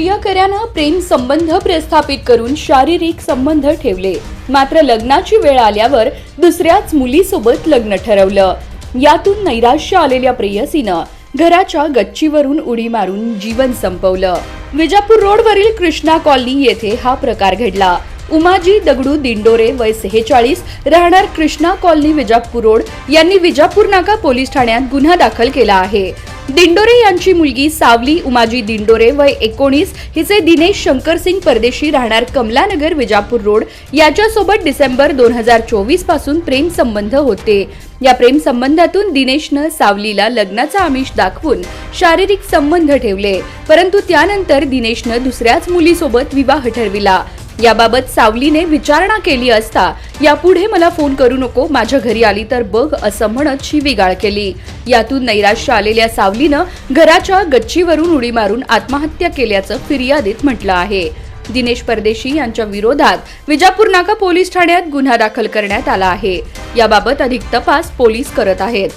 प्रियकऱ्यानं प्रेम संबंध प्रस्थापित करून शारीरिक संबंध ठेवले. मात्र लग्नाची वेळ आल्यावर दुसऱ्याच मुलीसोबत लग्न ठरवलं. यातून नैराश्य आलेल्या प्रेयसीनं घराच्या गच्चीवरून उडी मारून जीवन संपवलं. विजापूर रोडवरील कृष्णा कॉलनी येथे हा प्रकार घडला. उमाजी दगडू दिंडोरे वय सेहेचाळीस राहणार कृष्णा कॉलनी विजापूर रोड यांनी विजापूर नाका पोलीस ठाण्यात गुन्हा दाखल केला आहे. दिंडोरे यांची मुलगी सावली उमाजी दिंडोरे वय एकोणीस हिचे दिनेश शंकरसिंग परदेशी राहणार कमलानगर विजापूर रोड याच्यासोबत डिसेंबर दोन हजार चोवीसपासून प्रेम संबंध होते. या प्रेम संबंधातून दिनेशनं सावलीला लग्नाचा आमिष दाखवून शारीरिक संबंध ठेवले. परंतु त्यानंतर दिनेशनं दुसऱ्याच मुलीसोबत विवाह ठरविला. याबाबत सावलीने विचारणा केली असता यापुढे मला फोन करू नको माझ्या घरी आली तर बघ असं म्हणत शिवीगाळ केली. यातून नैराश्य आलेल्या सावलीनं घराच्या गच्चीवरून उडी मारून आत्महत्या केल्याचं फिर्यादीत म्हटलं आहे. दिनेश परदेशी यांच्या विरोधात विजापूर नाका पोलीस ठाण्यात गुन्हा दाखल करण्यात आला आहे. याबाबत अधिक तपास पोलीस करत आहेत.